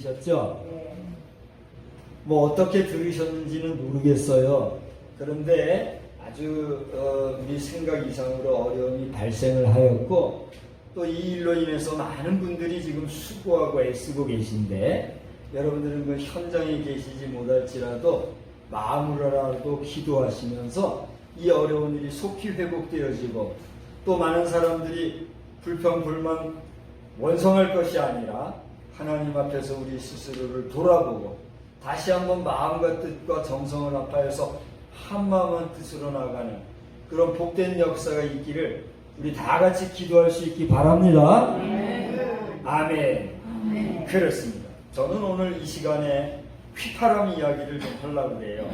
들으셨죠? 뭐 어떻게 들으셨는지는 모르겠어요. 그런데 아주 어, 우리 생각 이상으로 어려움이 발생을 하였고 또 이 일로 인해서 많은 분들이 지금 수고하고 애쓰고 계신데 여러분들은 그 현장에 계시지 못할지라도 마음으로라도 기도하시면서 이 어려운 일이 속히 회복되어지고 또 많은 사람들이 불평 불만 원성할 것이 아니라 하나님 앞에서 우리 스스로를 돌아보고 다시 한번 마음과 뜻과 정성을 합하여서 한 마음한 뜻으로 나가는 그런 복된 역사가 있기를 우리 다 같이 기도할 수 있기 바랍니다. 아멘. 그렇습니다. 저는 오늘 이 시간에 휘파람 이야기를 좀 하려고 해요.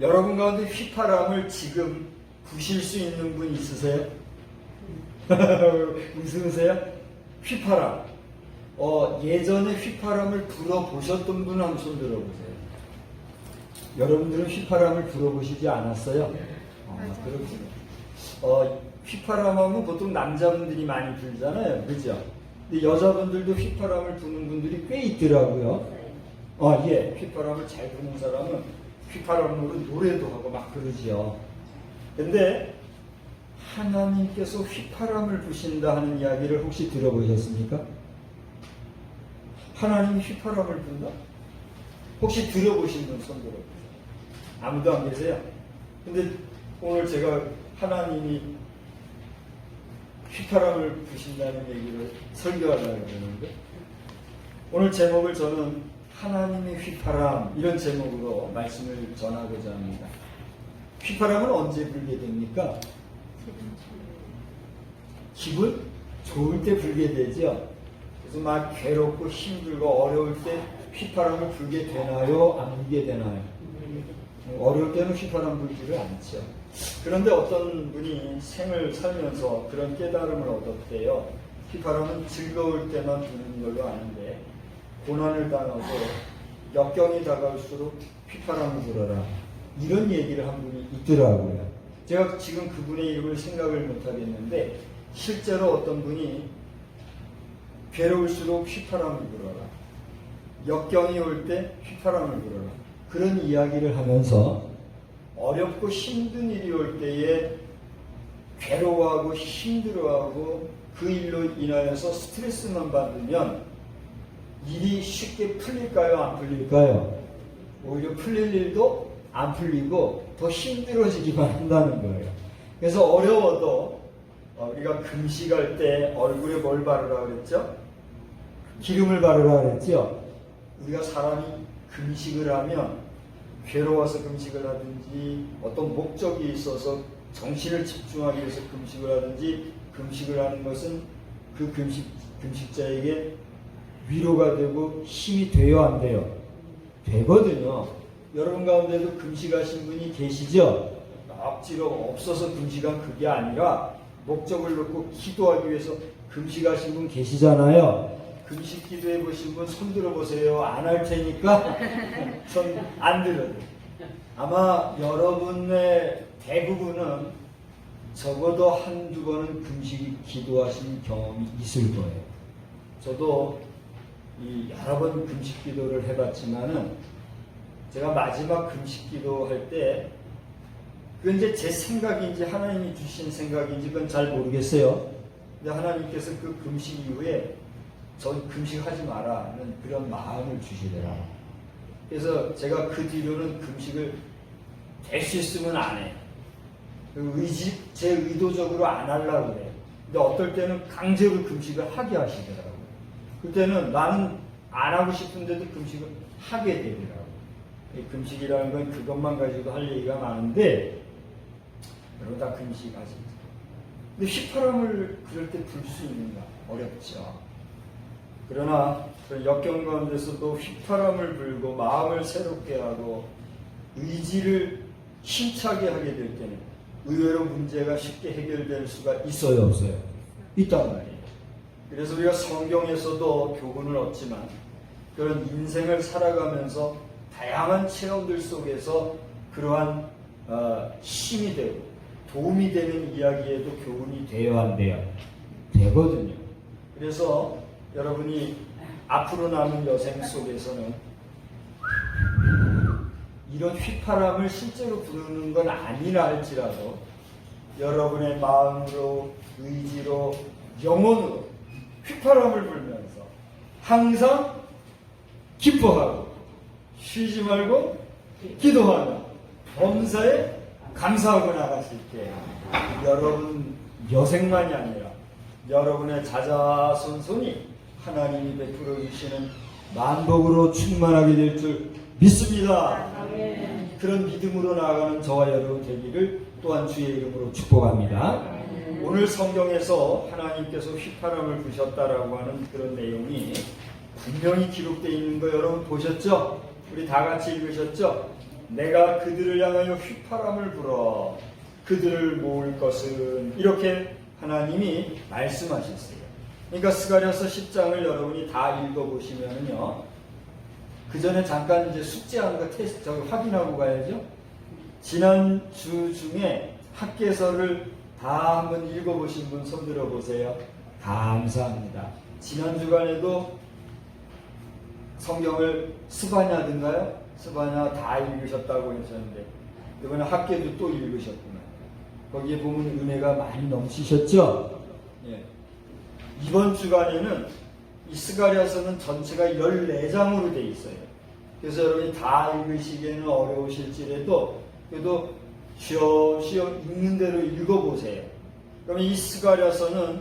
여러분 가운데 휘파람을 지금 부실 수 있는 분 있으세요? 웃으세요? 휘파람. 어, 예전에 휘파람을 불어보셨던 분한손 들어보세요. 여러분들은 휘파람을 불어보시지 않았어요? 어, 그렇군요. 어, 휘파람 하면 보통 남자분들이 많이 불잖아요. 그죠? 근데 여자분들도 휘파람을 부는 분들이 꽤 있더라고요. 어, 예. 휘파람을 잘 부는 사람은 휘파람으로 노래도 하고 막 그러지요. 근데 하나님께서 휘파람을 부신다 하는 이야기를 혹시 들어보셨습니까? 하나님이 휘파람을 분다? 혹시 들어보신 분 손 들어보세요. 아무도 안 계세요? 근데 오늘 제가 하나님이 휘파람을 부신다는 얘기를 설교하려고 그러는데 오늘 제목을 저는 하나님의 휘파람 이런 제목으로 말씀을 전하고자 합니다. 휘파람은 언제 불게 됩니까? 기분 좋을 때 불게 되죠. 막 괴롭고 힘들고 어려울 때 휘파람을 불게 되나요? 안 불게 되나요? 어려울 때는 휘파람 불지를 않죠. 그런데 어떤 분이 생을 살면서 그런 깨달음을 얻었대요. 휘파람은 즐거울 때만 부는 걸로 아는데 고난을 당하고 역경이 다가올수록 휘파람을 불어라. 이런 얘기를 한 분이 있더라고요. 제가 지금 그분의 이름을 생각을 못 하겠는데 실제로 어떤 분이 괴로울수록 휘파람을 불어라. 역경이 올 때 휘파람을 불어라. 그런 이야기를 하면서 어렵고 힘든 일이 올 때에 괴로워하고 힘들어하고 그 일로 인하여서 스트레스만 받으면 일이 쉽게 풀릴까요? 안 풀릴까요? 오히려 풀릴 일도 안 풀리고 더 힘들어지기만 한다는 거예요. 그래서 어려워도 어, 우리가 금식할 때 얼굴에 뭘 바르라 그랬죠? 기름을 바르라 그랬죠? 우리가 사람이 금식을 하면 괴로워서 금식을 하든지 어떤 목적이 있어서 정신을 집중하기 위해서 금식을 하든지 금식을 하는 것은 그 금식, 금식자에게 위로가 되고 힘이 돼요 안 돼요? 되거든요. 여러분 가운데도 금식하신 분이 계시죠? 억지로 없어서 금식한 그게 아니라 목적을 놓고 기도하기 위해서 금식하신 분 계시잖아요. 금식 기도해 보신 분 손 들어 보세요. 안 할 테니까 손 안 들어요. 아마 여러분의 대부분은 적어도 한두 번은 금식 기도하신 경험이 있을 거예요. 저도 이 여러 번 금식 기도를 해봤지만은 제가 마지막 금식 기도할 때 그건 이제 제 생각인지 하나님이 주신 생각인지 그건 잘 모르겠어요. 근데 하나님께서 그 금식 이후에 전 금식하지 마라는 그런 마음을 주시더라. 그래서 제가 그 뒤로는 금식을 될 수 있으면 안 해. 그 의지, 제 의도적으로 안 하려고 그래. 근데 어떨 때는 강제로 금식을 하게 하시더라고요. 그때는 나는 안 하고 싶은데도 금식을 하게 되더라고요. 이 금식이라는 건 그것만 가지고 할 얘기가 많은데, 여러분 다 금식하시죠. 근데 휘파람을 그럴 때 불 수 있는가? 어렵죠. 그러나 그 역경 가운데서도 휘파람을 불고 마음을 새롭게 하고 의지를 힘차게 하게 될 때는 의외로 문제가 쉽게 해결될 수가 있어요 없어요? 있단 말이에요. 그래서 우리가 성경에서도 교훈을 얻지만 그런 인생을 살아가면서 다양한 체험들 속에서 그러한 어, 힘이 되고 도움이 되는 이야기에도 교훈이 되어야 한대요. 되거든요. 그래서 여러분이 앞으로 남은 여생 속에서는 이런 휘파람을 실제로 부르는 건 아니라 할지라도 여러분의 마음으로 의지로 영혼으로 휘파람을 불면서 항상 기뻐하고 쉬지 말고 기도하며 범사에 감사하고 나가실 때 여러분 여생만이 아니라 여러분의 자자손손이 하나님이 베풀어 주시는 만복으로 충만하게 될 줄 믿습니다. 그런 믿음으로 나아가는 저와 여러분 되기를 또한 주의 이름으로 축복합니다. 오늘 성경에서 하나님께서 휘파람을 부셨다라고 하는 그런 내용이 분명히 기록되어 있는 거 여러분 보셨죠? 우리 다 같이 읽으셨죠? 내가 그들을 향하여 휘파람을 불어 그들을 모을 것은 이렇게 하나님이 말씀하셨어요. 그러니까 스가랴서 10장을 여러분이 다 읽어보시면요. 그 전에 잠깐 이제 숙제한 거 테스트 확인하고 가야죠. 지난 주 중에 학계서를 다 한번 읽어보신 분 손 들어 보세요. 감사합니다. 지난 주간에도 성경을 스바냐든가요? 스바냐 다 읽으셨다고 하셨는데 이번에 학계도 또 읽으셨구나. 거기에 보면 은혜가 많이 넘치셨죠? 예. 이번 주간에는 이 스가랴서는 전체가 14장으로 돼 있어요. 그래서 여러분이 다 읽으시기에는 어려우실지라도 그래도 쉬어 쉬어 읽는 대로 읽어보세요. 그러면 이 스가랴서는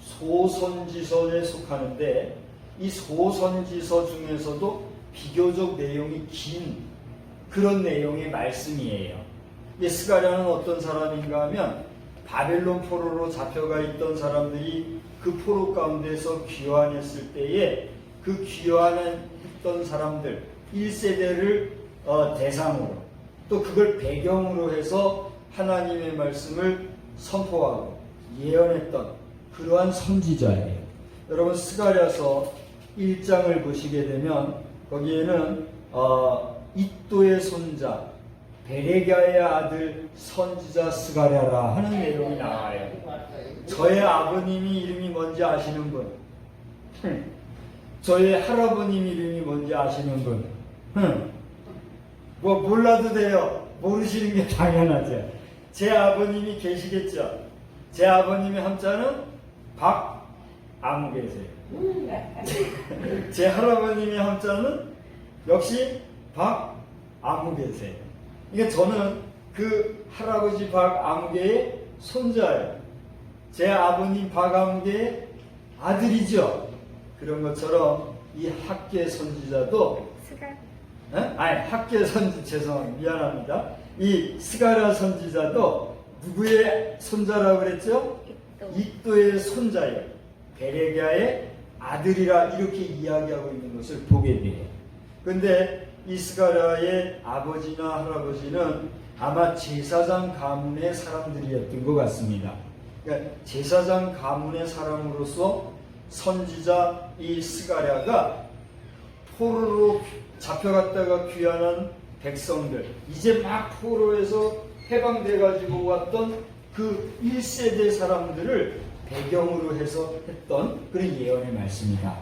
소선지서에 속하는데 이 소선지서 중에서도 비교적 내용이 긴 그런 내용의 말씀이에요. 이 스가랴는 어떤 사람인가 하면 바벨론 포로로 잡혀가 있던 사람들이 그 포로 가운데서 귀환했을 때에 그 귀환했던 사람들 1세대를 어, 대상으로 또 그걸 배경으로 해서 하나님의 말씀을 선포하고 예언했던 그러한 선지자예요. 여러분 스가랴서 1장을 보시게 되면 거기에는 어, 이또의 손자 베레가의 아들 선지자 스가랴라 하는 내용이 나와요. 저의 아버님이 이름이 뭔지 아시는 분? 흠. 저의 할아버님 이름이 뭔지 아시는 분? 흠. 뭐 몰라도 돼요. 모르시는 게 당연하죠. 제 아버님이 계시겠죠. 제 아버님의 함자는 박 아무개세요. 제 할아버님의 함자는 역시 박 아무개세요. 그러니까 저는 그 할아버지 박 아무개의 손자예요. 제 아버님 박 아무개의 아들이죠. 그런 것처럼 이 학계 선지자도 에? 아니 학계 선지 죄송합니다 미안합니다. 이 스가랴 선지자도 누구의 손자라고 그랬죠? 이또의 손자예요. 베레가의 아들이라 이렇게 이야기하고 있는 것을 보게 돼요. 근데 이 스가랴의 아버지나 할아버지는 아마 제사장 가문의 사람들이었던 것 같습니다. 그러니까 제사장 가문의 사람으로서 선지자 이 스가랴가 포로로 잡혀갔다가 귀환한 백성들 이제 막 포로에서 해방돼 가지고 왔던 그 1세대 사람들을 배경으로 해서 했던 그런 예언의 말씀이다.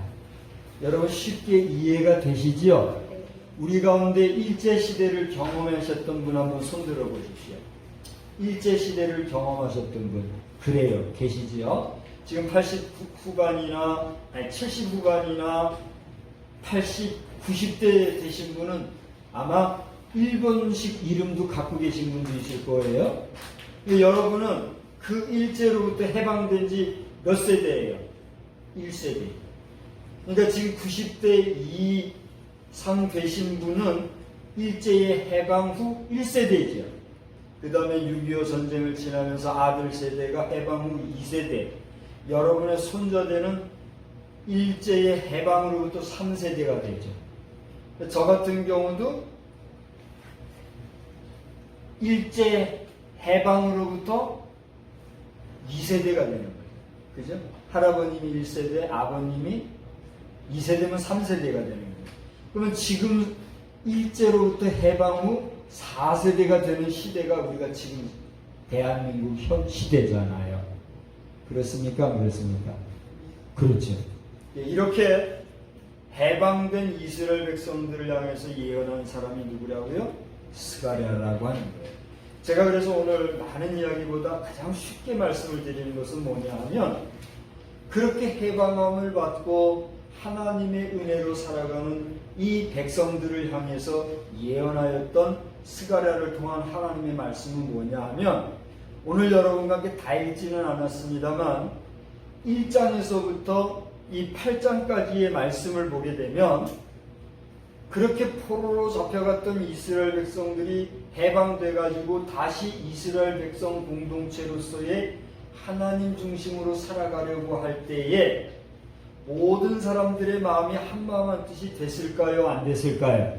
여러분 쉽게 이해가 되시지요? 우리 가운데 일제 시대를 경험하셨던 분 한번 손들어 보십시오. 일제 시대를 경험하셨던 분 그래요 계시지요? 지금 80 후반이나 아니 70 후반이나 80, 90대 되신 분은 아마 일본식 이름도 갖고 계신 분도 있을 거예요. 여러분은 그 일제로부터 해방된 지 몇 세대예요? 1세대. 그러니까 지금 90대 이상 되신 분은 일제의 해방 후 1세대죠. 그 다음에 6.25 전쟁을 지나면서 아들 세대가 해방 후 2세대. 여러분의 손자대는 일제의 해방으로부터 3세대가 되죠. 저 같은 경우도 일제 해방으로부터 2세대가 되는 거예요. 그죠? 할아버님이 1세대, 아버님이 2세대면 3세대가 되는 거예요. 그러면 지금 일제로부터 해방 후 4세대가 되는 시대가 우리가 지금 대한민국 현 시대잖아요. 그렇습니까? 안 그렇습니까? 그렇죠. 예, 이렇게 해방된 이스라엘 백성들을 향해서 예언한 사람이 누구라고요? 스가랴라고 하는 거예요. 제가 그래서 오늘 많은 이야기보다 가장 쉽게 말씀을 드리는 것은 뭐냐 하면 그렇게 해방함을 받고 하나님의 은혜로 살아가는 이 백성들을 향해서 예언하였던 스가랴를 통한 하나님의 말씀은 뭐냐 하면 오늘 여러분과 함께 다 읽지는 않았습니다만 1장에서부터 이 8장까지의 말씀을 보게 되면 그렇게 포로로 잡혀갔던 이스라엘 백성들이 해방돼 가지고 다시 이스라엘 백성 공동체로서의 하나님 중심으로 살아가려고 할 때에 모든 사람들의 마음이 한 마음 한 뜻이 됐을까요? 안 됐을까요?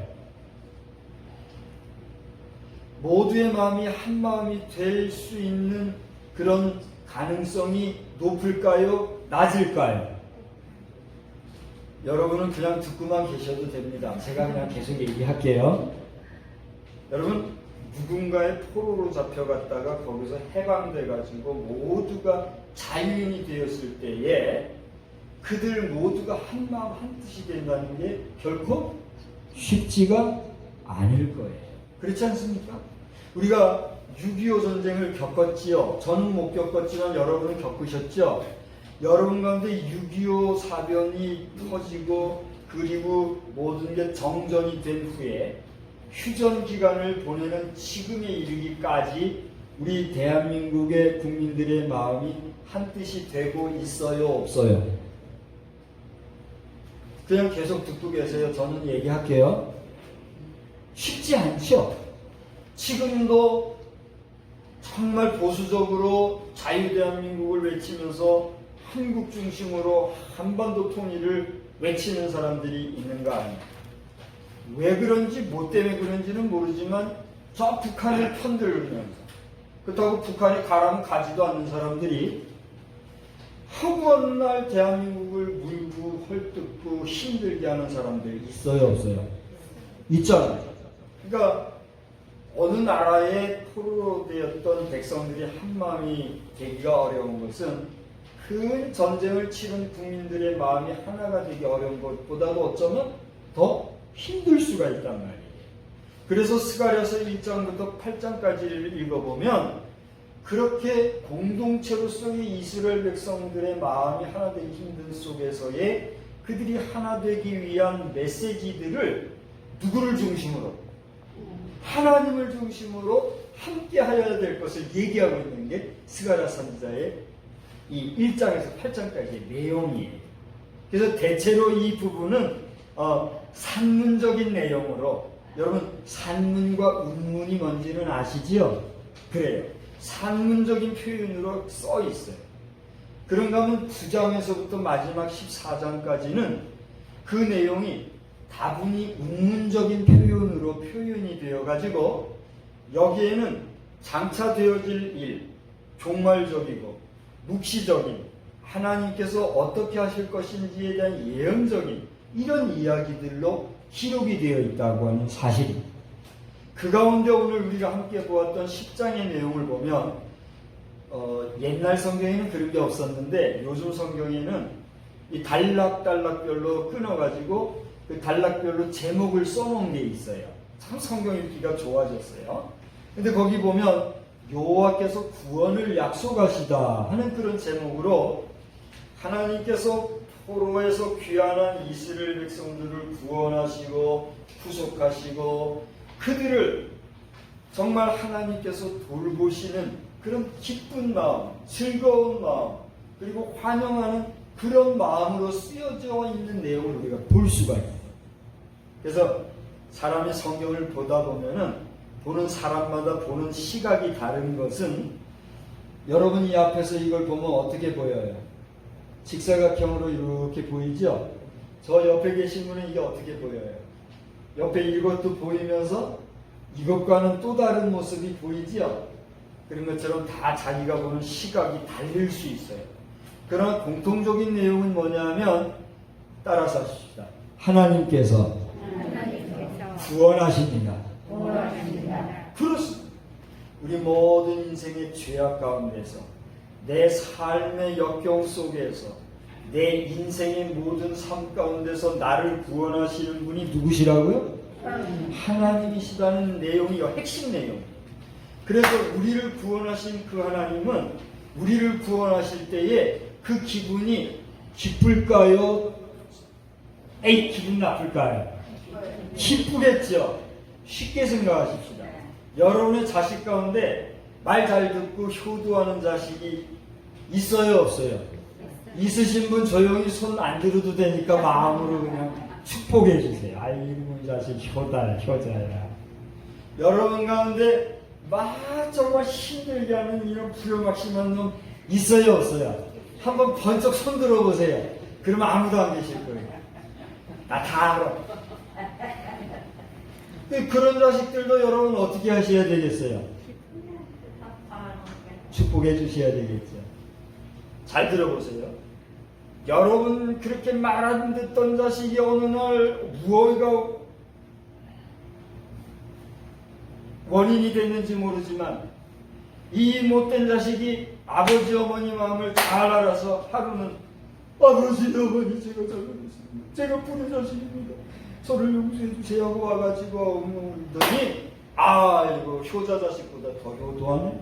모두의 마음이 한 마음이 될 수 있는 그런 가능성이 높을까요? 낮을까요? 여러분은 그냥 듣고만 계셔도 됩니다. 제가 그냥 계속 얘기할게요. 여러분, 누군가의 포로로 잡혀갔다가 거기서 해방돼가지고 모두가 자유인이 되었을 때에 그들 모두가 한 마음 한 뜻이 된다는 게 결코 쉽지가 않을 거예요. 그렇지 않습니까? 우리가 6.25 전쟁을 겪었지요. 저는 못 겪었지만 여러분은 겪으셨죠. 여러분 가운데 6.25 사변이 터지고 그리고 모든 게 정전이 된 후에 휴전 기간을 보내는 지금에 이르기까지 우리 대한민국의 국민들의 마음이 한 뜻이 되고 있어요, 없어요? 그냥 계속 듣고 계세요. 저는 얘기할게요. 쉽지 않죠? 지금도 정말 보수적으로 자유대한민국을 외치면서 한국 중심으로 한반도 통일을 외치는 사람들이 있는 거 아니에요. 왜 그런지 뭐 때문에 그런지는 모르지만 저 북한을 편들면서 그렇다고 북한이 가라면 가지도 않는 사람들이 허구한 날 대한민국을 물고 헐뜯고 힘들게 하는 사람들이 있어요 없어요? 있잖아요. 그러니까 어느 나라의 포로로 되었던 백성들이 한 마음이 되기가 어려운 것은 그 전쟁을 치른 국민들의 마음이 하나가 되기 어려운 것보다도 어쩌면 더 힘들 수가 있단 말이에요. 그래서 스가랴서 1장부터 8장까지를 읽어보면 그렇게 공동체로서의 이스라엘 백성들의 마음이 하나 되기 힘든 속에서의 그들이 하나 되기 위한 메시지들을 누구를 중심으로 하나님을 중심으로 함께 하여야 될 것을 얘기하고 있는 게 스가랴 선지자의 이 1장에서 8장까지의 내용이에요. 그래서 대체로 이 부분은 어, 산문적인 내용으로 여러분 산문과 운문이 뭔지는 아시지요? 그래요. 산문적인 표현으로 써 있어요. 그런가 하면 9장에서부터 마지막 14장까지는 그 내용이 다분히 운문적인 표현으로 표현이 되어 가지고 여기에는 장차 되어질 일, 종말적이고 묵시적인 하나님께서 어떻게 하실 것인지에 대한 예언적인 이런 이야기들로 기록이 되어 있다고 하는 사실입니다. 그 가운데 오늘 우리가 함께 보았던 10장의 내용을 보면 어, 옛날 성경에는 그런 게 없었는데 요즘 성경에는 이 단락단락별로 끊어가지고 그 단락별로 제목을 써놓은 게 있어요. 참 성경 읽기가 좋아졌어요. 근데 거기 보면 여호와께서 구원을 약속하시다 하는 그런 제목으로 하나님께서 포로에서 귀환한 이스라엘 백성들을 구원하시고 구속하시고 그들을 정말 하나님께서 돌보시는 그런 기쁜 마음, 즐거운 마음, 그리고 환영하는 그런 마음으로 쓰여져 있는 내용을 우리가 볼 수가 있어요. 그래서 사람이 성경을 보다 보면은 보는 사람마다 보는 시각이 다른 것은 여러분 이 앞에서 이걸 보면 어떻게 보여요? 직사각형으로 이렇게 보이죠? 저 옆에 계신 분은 이게 어떻게 보여요? 옆에 이것도 보이면서 이것과는 또 다른 모습이 보이지요? 그런 것처럼 다 자기가 보는 시각이 다를 수 있어요. 그러나 공통적인 내용은 뭐냐면 따라서 하십시다. 하나님께서. 구원하십니다. 우리 모든 인생의 죄악 가운데서 내 삶의 역경 속에서 내 인생의 모든 삶 가운데서 나를 구원하시는 분이 누구시라고요? 하나님이시다는 내용이 핵심 내용. 그래서 우리를 구원하신 그 하나님은 우리를 구원하실 때에 그 기분이 기쁠까요? 에이 기분 나쁠까요? 기쁘겠죠. 쉽게 생각하십시다. 여러분의 자식 가운데 말 잘 듣고 효도하는 자식이 있어요, 없어요? 있으신 분 조용히 손 안 들어도 되니까 마음으로 그냥 축복해 주세요. 아이고, 이 자식 효다, 효자야. 여러분 가운데 막 정말 힘들게 하는 이런 불효막심한 놈 있어요, 없어요? 한번 번쩍 손 들어보세요. 그러면 아무도 안 계실 거예요. 나 다 알아. 그런 자식들도 여러분 어떻게 하셔야 되겠어요? 축복해 주셔야 되겠죠. 잘 들어보세요. 여러분 그렇게 말 안 듣던 자식이 어느 날 무엇가 원인이 됐는지 모르지만 이 못된 자식이 아버지 어머니 마음을 잘 알아서 하루는 아버지 어머니 제가 잘못했습니다. 제가 부른 자식입니다. 저를 용서해 주세요 하고 와가지고 울더니 아이고 효자 자식보다 더 효도하네.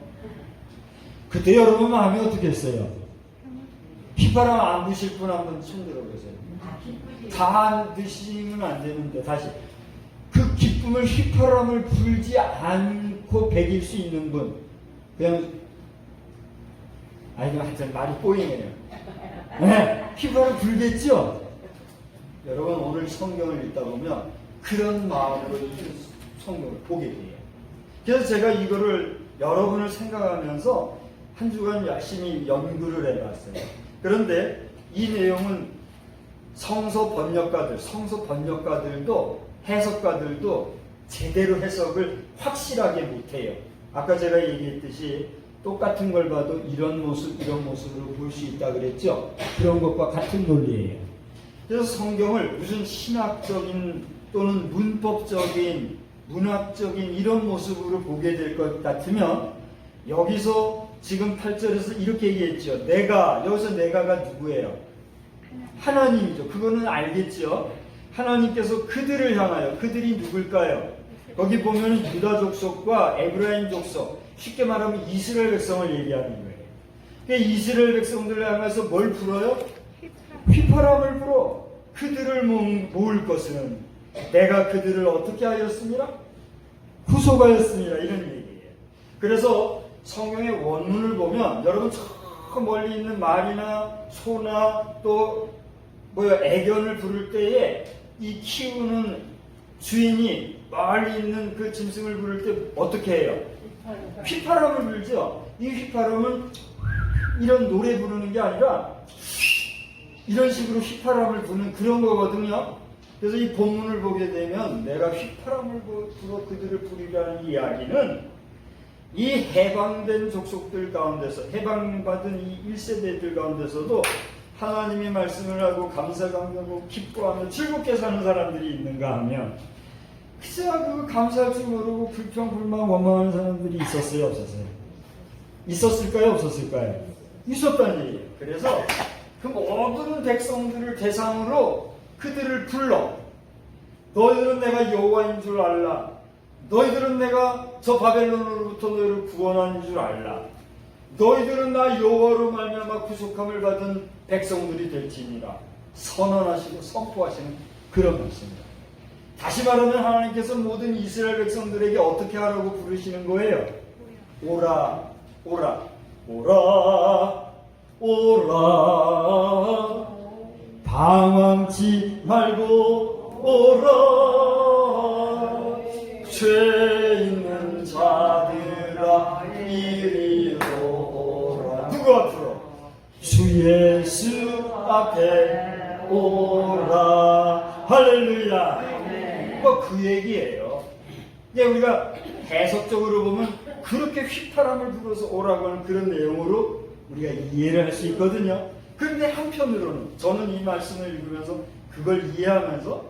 그때 여러분 마음이 어떻겠어요? 휘바람 안 부실 분 한번 손 들어보세요. 다 드시면 안 되는데 다시 그 기쁨을 휘파람을 불지 않고 배길 수 있는 분 그냥 아이고 하여튼 말이 꼬이네요. 네, 휘파람 불겠죠? 여러분 오늘 성경을 읽다 보면 그런 마음으로 이 성경을 보게 돼요. 그래서 제가 이거를 여러분을 생각하면서 한 주간 열심히 연구를 해봤어요. 그런데 이 내용은 성서 번역가들, 성서 번역가들도 해석가들도 제대로 해석을 확실하게 못해요. 아까 제가 얘기했듯이 똑같은 걸 봐도 이런 모습, 이런 모습으로 볼 수 있다 그랬죠? 그런 것과 같은 논리예요. 그래서 성경을 무슨 신학적인 또는 문법적인 문학적인 이런 모습으로 보게 될 것 같으면 여기서 지금 8절에서 이렇게 얘기했죠. 내가 여기서 내가가 누구예요? 하나님이죠. 그거는 알겠죠. 하나님께서 그들을 향하여 그들이 누굴까요? 거기 보면 유다 족 속과 에브라임 족 속 쉽게 말하면 이스라엘 백성을 얘기하는 거예요. 그러니까 이스라엘 백성들을 향해서 뭘 불어요? 휘파람을 불어 그들을 모- 모을 것은 내가 그들을 어떻게 하였습니다? 구속하였습니다. 이런 얘기예요. 그래서 성경의 원문을 보면 여러분 저 멀리 있는 말이나 소나 또 뭐야 애견을 부를 때에 이 키우는 주인이 멀리 있는 그 짐승을 부를 때 어떻게 해요? 휘파람을 불죠. 이 휘파람은 이런 노래 부르는 게 아니라 이런 식으로 휘파람을 부는 그런 거거든요. 그래서 이 본문을 보게 되면 내가 휘파람을 부- 불어 그들을 부리라는 이야기는 이 해방된 족속들 가운데서 해방받은 이 1세대들 가운데서도 하나님의 말씀을 하고 감사 감사하고 기뻐하며 즐겁게 사는 사람들이 있는가 하면 글쎄야 그 감사할 줄 모르고 불평 불만 원망하는 사람들이 있었어요 없었어요? 있었을까요 없었을까요? 있었다는 얘기예요. 그래서 그 모든 백성들을 대상으로 그들을 불러. 너희들은 내가 여호와인 줄 알라. 너희들은 내가 저 바벨론으로부터 너희를 구원하는 줄 알라. 너희들은 나 여호와로 말미암아 구속함을 받은 백성들이 될지니라. 선언하시고 선포하시는 그런 말씀입니다. 다시 말하면 하나님께서 모든 이스라엘 백성들에게 어떻게 하라고 부르시는 거예요? 오라, 오라, 오라, 오라. 방황치 말고 오라. 죄 있는 자들아 이리로 오라. 누구 앞으로? 주 예수 앞에 오라. 할렐루야. 뭐 그 얘기예요. 이제 우리가 해석적으로 보면 그렇게 휘파람을 불어서 오라고 하는 그런 내용으로 우리가 이해를 할 수 있거든요. 그런데 한편으로는 저는 이 말씀을 읽으면서 그걸 이해하면서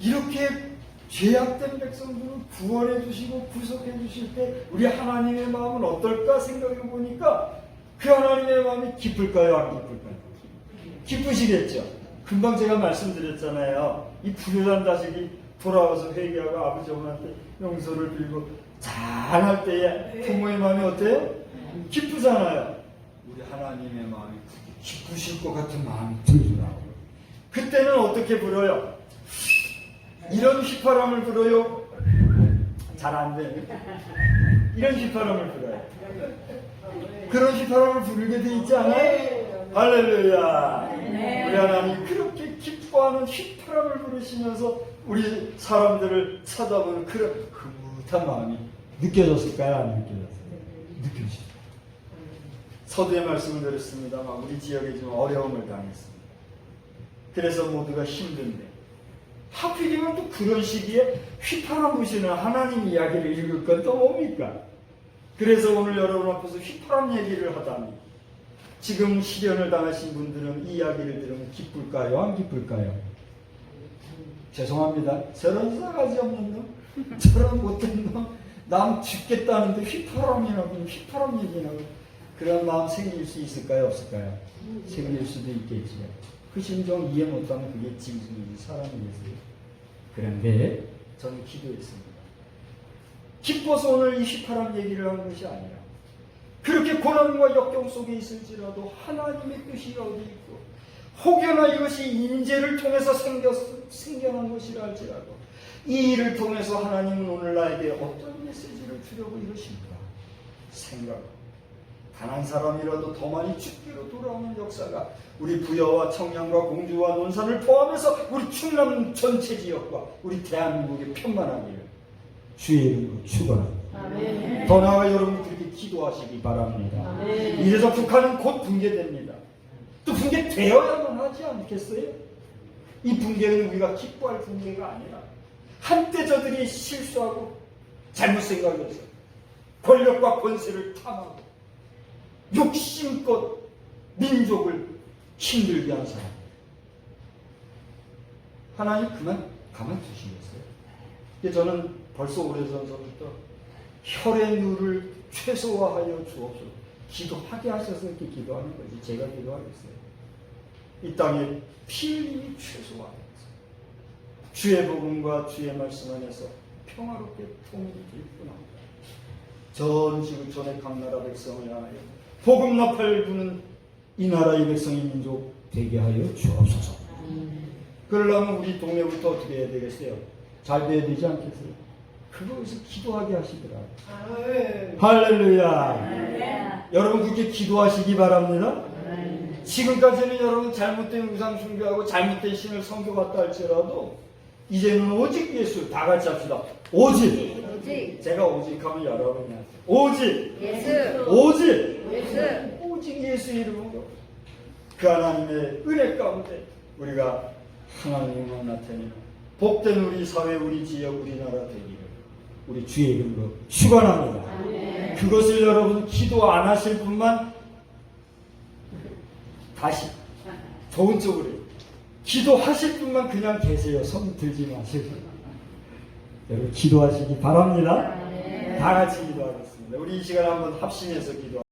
이렇게 죄악된 백성들을 구원해 주시고 구속해 주실 때 우리 하나님의 마음은 어떨까 생각해 보니까 그 하나님의 마음이 기쁠까요 안 기쁠까요? 기쁘시겠죠? 금방 제가 말씀드렸잖아요. 이 불효단 자식이 돌아와서 회개하고 아버지 어머니한테 용서를 빌고 잘할 때에 부모의 마음이 어때요? 기쁘잖아요. 우리 하나님의 마음이 기쁘실 것 같은 마음이 들더라고요. 그때는 어떻게 불어요? 이런 휘파람을 불어요? 잘 안 돼. 이런 휘파람을 불어요. 그런 휘파람을 부르게 돼 있지 않아요? 할렐루야. 우리 하나님 그렇게 기뻐하는 휘파람을 부르시면서 우리 사람들을 찾아보는 그런 흐뭇한 마음이 느껴졌을까요? 안 느껴졌어요? 느껴지죠. 서두에 말씀을 드렸습니다만 우리 지역에 좀 어려움을 당했습니다. 그래서 모두가 힘든데 하필이면 또 그런 시기에 휘파람 부시는 하나님 이야기를 읽을 건 또 뭡니까? 그래서 오늘 여러분 앞에서 휘파람 얘기를 하다니 지금 시련을 당하신 분들은 이 이야기를 들으면 기쁠까요? 안 기쁠까요? 죄송합니다. 저런 싸가지 없는 놈, 저런 못된 놈, 남 죽겠다는데 휘파람이라고 휘파람 얘기나고 그런 마음 생길 수 있을까요? 없을까요? 생길 수도 있겠지요. 그 심정 이해 못하면 그게 짐승이지 사람이겠어요. 그런데 저는 기도했습니다. 기뻐서 오늘 이 휘파람 얘기를 하는 것이 아니라 그렇게 고난과 역경 속에 있을지라도 하나님의 뜻이 어디 있고 혹여나 이것이 인재를 통해서 생겼, 생겨난 것이라 할지라도 이 일을 통해서 하나님은 오늘 나에게 어떤 메시지를 주려고 이러십니까? 생각. 단한 사람이라도 더 많이 죽기로 돌아오는 역사가 우리 부여와 청량과 공주와 논산을 포함해서 우리 충남 전체 지역과 우리 대한민국에 편만하기를 주의 이름으로 축원합니다. 더 나아가 여러분 그렇게 기도하시기 바랍니다. 이래서 북한은 곧 붕괴됩니다. 또 붕괴되어야만 하지 않겠어요? 이 붕괴는 우리가 기뻐할 붕괴가 아니라 한때 저들이 실수하고 잘못 생각해서 권력과 권세를 탐하고 욕심껏 민족을 힘들게 한 사람. 하나님 그만 가만 두시겠어요? 저는 벌써 오래전서부터 혈의 누를 최소화하여 주옵소서. 기도하게 하셔서 이렇게 기도하는 거지. 제가 기도하겠어요. 이 땅에 피 흘림이 최소화하면서 주의 복음과 주의 말씀 안에서 평화롭게 통일이 될 뿐합니다. 전 지구촌의 각 나라 백성을 향하여 복음 나팔 부는 이 나라의 백성의 민족 되게 하여 주옵소서. 그러려면 우리 동네부터 어떻게 해야 되겠어요? 잘 돼야 되지 않겠어요? 그거에서 기도하게 하시더라고요. 할렐루야. 여러분 그렇게 기도하시기 바랍니다. 지금까지는 여러분 잘못된 우상 숭배하고 잘못된 신을 섬겨왔다 할지라도 이제는 오직 예수 다 같이 합시다. 오직 오직 제가 오직 하면 여러분이 하세요. 오직 예수 오직 예수 오직 예수 이름으로 그 하나님의 은혜 가운데 우리가 하나님만 나타내는 복된 우리 사회, 우리 지역, 우리나라 되기를 우리 주의 이름으로 축원합니다. 그것을 여러분 기도 안 하실 분만 다시 좋은 쪽으로 기도하실 분만 그냥 계세요. 손 들지 마시고 여러분 기도하시기 바랍니다. 다 같이 기도하겠습니다. 우리 이 시간 한번 합심해서 기도.